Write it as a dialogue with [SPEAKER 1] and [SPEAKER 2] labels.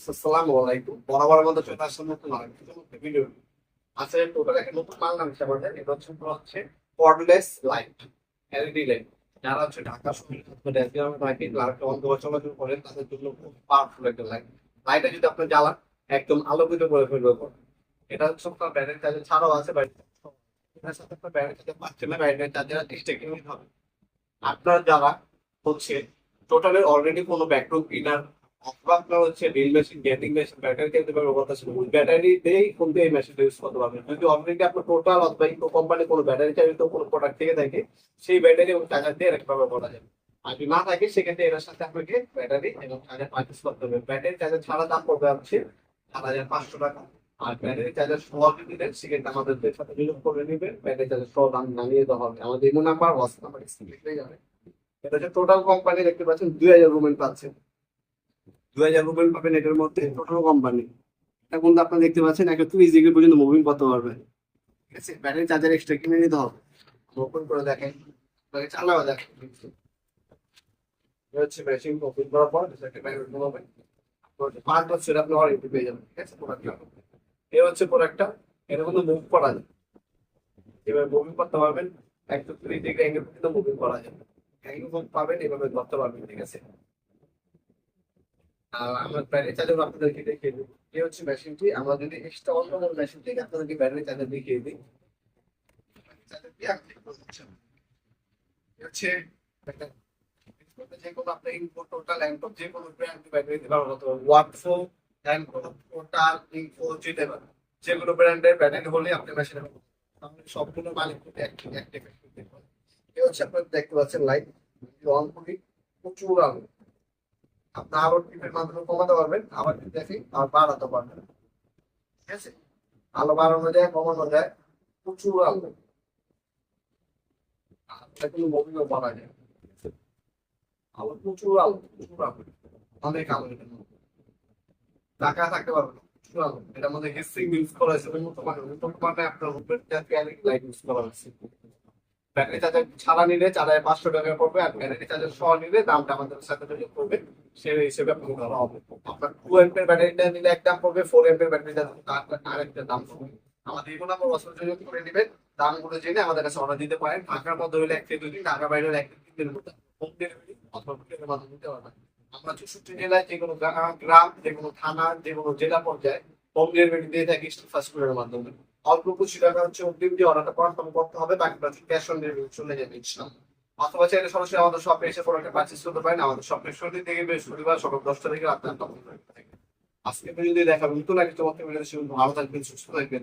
[SPEAKER 1] আসসালামু আলাইকুম। বরাবর মতো চলে আসলাম টোটাল একটা নতুন মাল নাম আমাদের, এটা হচ্ছে হচ্ছে কর্ডলেস লাইট যারা হচ্ছে ঢাকা শহরে ড্যাসগ্রামে থাকেন লাইটটা অন্ধ চলাচল করেন, তাদের জন্য খুব পাওয়ারফুল একটা লাইট লাইটটা যদি আপনি জ্বালান, একদম আলোকিত করে ফেলবে। এটা হচ্ছে ছাড়াও আছে এটার সাথে আপনার না ব্যাটারি চার্জার টেস্টে নিতে হবে। আপনার যারা হচ্ছে টোটালি অলরেডি কোনো ব্যাকরুম ইনার অথবা হচ্ছে ড্রিল মেশিন গ্যাটিং মেশিন ব্যাটারি কিনতে পারবে কথা ছিল ওই ব্যাটারি দিয়েই কিন্তু এই মেশিনটা ইউজ করতে পারবেন যদি অলরেডি আপনার টোটাল অথবা ইকো কোম্পানি কোনো ব্যাটারি চালিত কোনো প্রোডাক্ট থেকে থাকে, সেই ব্যাটারি এবং চার্জার দিয়ে একটা ব্যবহার করা যাবে। আর যদি না থাকে, সেক্ষেত্রে এর সাথে আপনাকে ব্যাটারি এবং চার্জার পারচেস করতে হবে। ব্যাটারি চার্জার ছাড়া দাম পড়বে হচ্ছে সাত হাজার পাঁচশো টাকা। আর ব্যাটারি চার্জার সহ যদি সেক্ষেত্রে আমাদের সাথে বিলোপ করে নেবেন। ব্যাটারি চার্জার সহ দাম নামিয়ে দেওয়া হবে। আমাদের ইমো নাম্বার হোয়াটসঅ্যাপ নাম্বার স্ক্রিনে যাবে। এটা হচ্ছে টোটাল কোম্পানি দেখতে পাচ্ছেন, দুই হাজার রুমেন পাচ্ছেন দুই হাজার রুবেল পাবেন এটার মধ্যে টোটাল কোম্পানি এখন তো আপনারা দেখতে পাচ্ছেন একটা ত্রিশ ডিগ্রি পর্যন্ত মুভিং করতে পারবে। ঠিক আছে ব্যাটারি চার্জার এক্সট্রা কিনে নিতে হবে। ওপেন করে দেখেন। চালাও দেখেন। এটা হচ্ছে মেশিন ওপেন করার পর পাঁচ বছর আপনি ওয়ারেন্টি পেয়ে যাবেন। ঠিক আছে প্রোডাক্টটা হচ্ছে প্রোডাক্টটা এটা কিন্তু মুভ করা যায়। এবার মুভিং করতে পারবেন। একটু ত্রিশ ডিগ্রি অ্যাঙ্গেল করা যাবে অ্যাঙ্গেল পাবেন, এভাবে ধরতে পারবেন, ঠিক আছে। আমরা ব্যাটারি চার্জার আপনাদেরকে দেখিয়ে দিই এই হচ্ছে মেশিনটি আমরা যদি এক্সট্রা অন্য কোনো মেশিন থেকে আপনাদেরকে ব্যাটারি চার্জার দেখিয়ে দিই। আপনার টোটাল ব্র্যান্ড যে কোনো ব্র্যান্ডের ব্যাটারি হলে আপনি মেশিনে সম্পূর্ণ মালিক করতে দেখতে পাচ্ছেন লাইট অন প্রচুর আলো। আপনি আবার টিপের মাধ্যমে কমাতে পারবেন আবার আর বাড়াতে পারবেন। ঠিক আছে? আলো বাড়ানো যায় কমানো যায় প্রচুর আলো। প্রচুর আলো প্রচুর আলো। অনেক আলো ঢাকা থাকতে পারবে না, প্রচুর এটার মধ্যে ইউজ করা আপনার লাইট ইউজ করা ব্যাটারি চার্জার ছাড়া নিলে চার হাজার পাঁচশো টাকা পড়বে আর ব্যাটারি চার্জার সহ নিলে দামটা আমাদের সাথে যোগাযোগ করবে। সেই হিসেবে ধরা হবে। আপনার টু এমপের ব্যাটারিটা নিলে এক দাম পড়বে ফোর এমপের ব্যাটারিটা আরেকটা দাম পড়বে। আমাদের এগুলো আপনার বছর যোগাযোগ করে নেবেন। দামগুলো জেনে আমাদের কাছে অর্ডার দিতে পারেন। ঢাকার মধ্যে হলে এক থেকে দুই দিন ঢাকা বাইরে এক থেকে তিন দিনের মধ্যে হোম ডেলিভারি অথবা কুরিয়ারের মাধ্যমে দিতে পারবেন। আমরা চৌষট্টি জেলায় যে কোনো গ্রাম যে কোনো থানা যে কোনো জেলা পর্যায়ে ডেলিভারি দিয়ে থাকি ফার্স্ট কুরিয়ারের মাধ্যমে। অল্প কিছু হচ্ছে অগ্রিম দিয়ে অর্ডারটা কনফার্ম করতে হবে বাকিটা ক্যাশ অন চলে যাবে ইনশাআল্লাহ অথবা চাইলে সরাসরি আমাদের শপে এসে প্রোডাক্টটা পারচেজ করতে পারেন। আমাদের শপের শুরু থেকে বৃহস্পতিবার সকাল দশটা থেকে রাত থাকে। আজকে যদি দেখাবেন নতুন একটা চমৎকার ভিডিও ভালো থাকবেন, সুস্থ থাকবেন।